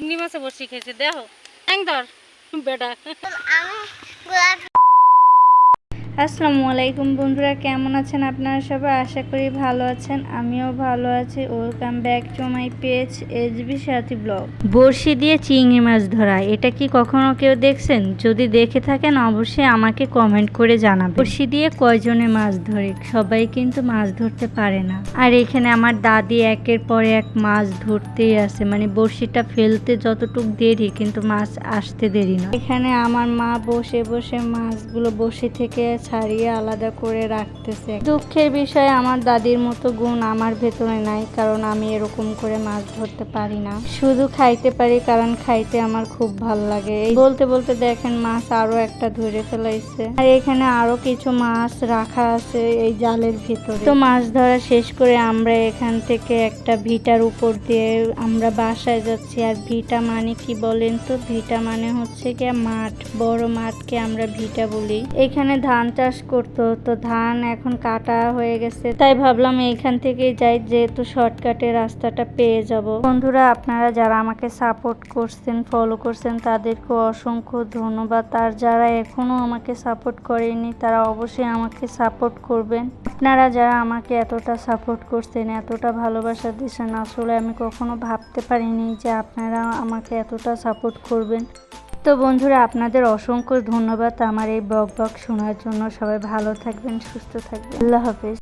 চিংড়ি মাছে বসে খেয়েছে দেখো। বেটা। আসসালামু আলাইকুম বন্ধুরা কেমন আছেন আপনারা সবাই? আশা করি ভালো আছেন আমিও ভালো আছি। Welcome back to my page S B Sathi blog বড়শি দিয়ে চিংড়ি মাছ ধরা এটা কি কখনো কেউ দেখছেন? যদি দেখে থাকেন অবশ্যই আমাকে কমেন্ট করে জানাবেন। বড়শি দিয়ে কয়জনে মাছ ধরে? সবাই কিন্তু মাছ ধরতে পারে না। আর এখানে আমার দাদি একের পর এক মাছ ধরতেই আছে মানে বড়শিটা ফেলতে যতটুক দেরি কিন্তু মাছ আসতে দেরি না। এখানে আমার মা বসে বসে মাছগুলো বসে থেকে ছাড়িয়ে আলাদা করে রাখতেছে। দুঃখের বিষয় আমার দাদির মতো গুণ আমার ভেতরে নাই, কারণ আমি এরকম করে মাছ ধরতে পারি না। শুধু খাইতে পারি, কারণ খাইতে আমার খুব ভালো লাগে। বলতে বলতে দেখেন মাছ আরও একটা ধরে ফেলাইছে। আর এখানে আরও কিছু মাছ রাখা আছে এই জালের ভিতরে। তো মাছ ধরা শেষ করে আমরা এখান থেকে একটা ভিটার উপর দিয়ে আমরা বাসায় যাচ্ছি। আর ভিটা মানে কি বলেন তো? ভিটা মানে হচ্ছে গিয়ে মাঠ, বড় মাঠকে আমরা ভিটা বলি। এখানে ধান চাষ করতো, তো ধান এখন কাটা হয়ে গেছে। তাই ভাবলাম এইখান থেকে যাই, যেহেতু শর্টকাটে রাস্তাটা পেয়ে যাব। বন্ধুরা, আপনারা যারা আমাকে সাপোর্ট করছেন ফলো করছেন, তাদেরকে অসংখ্য ধন্যবাদ। আর যারা এখনও আমাকে সাপোর্ট করেনি, তারা অবশ্যই আমাকে সাপোর্ট করবেন। আপনারা যারা আমাকে এতটা সাপোর্ট করছেন, এতটা ভালোবাসা দিচ্ছেন আসলে আমি কখনো ভাবতে পারিনি যে আপনারা আমাকে এতটা সাপোর্ট করবেন। তো বন্ধুরা, আপনাদের অসংখ্য ধন্যবাদ আমার এই বক বক শোনার জন্য। সবাই ভালো থাকবেন, সুস্থ থাকবেন। আল্লাহ হাফেজ।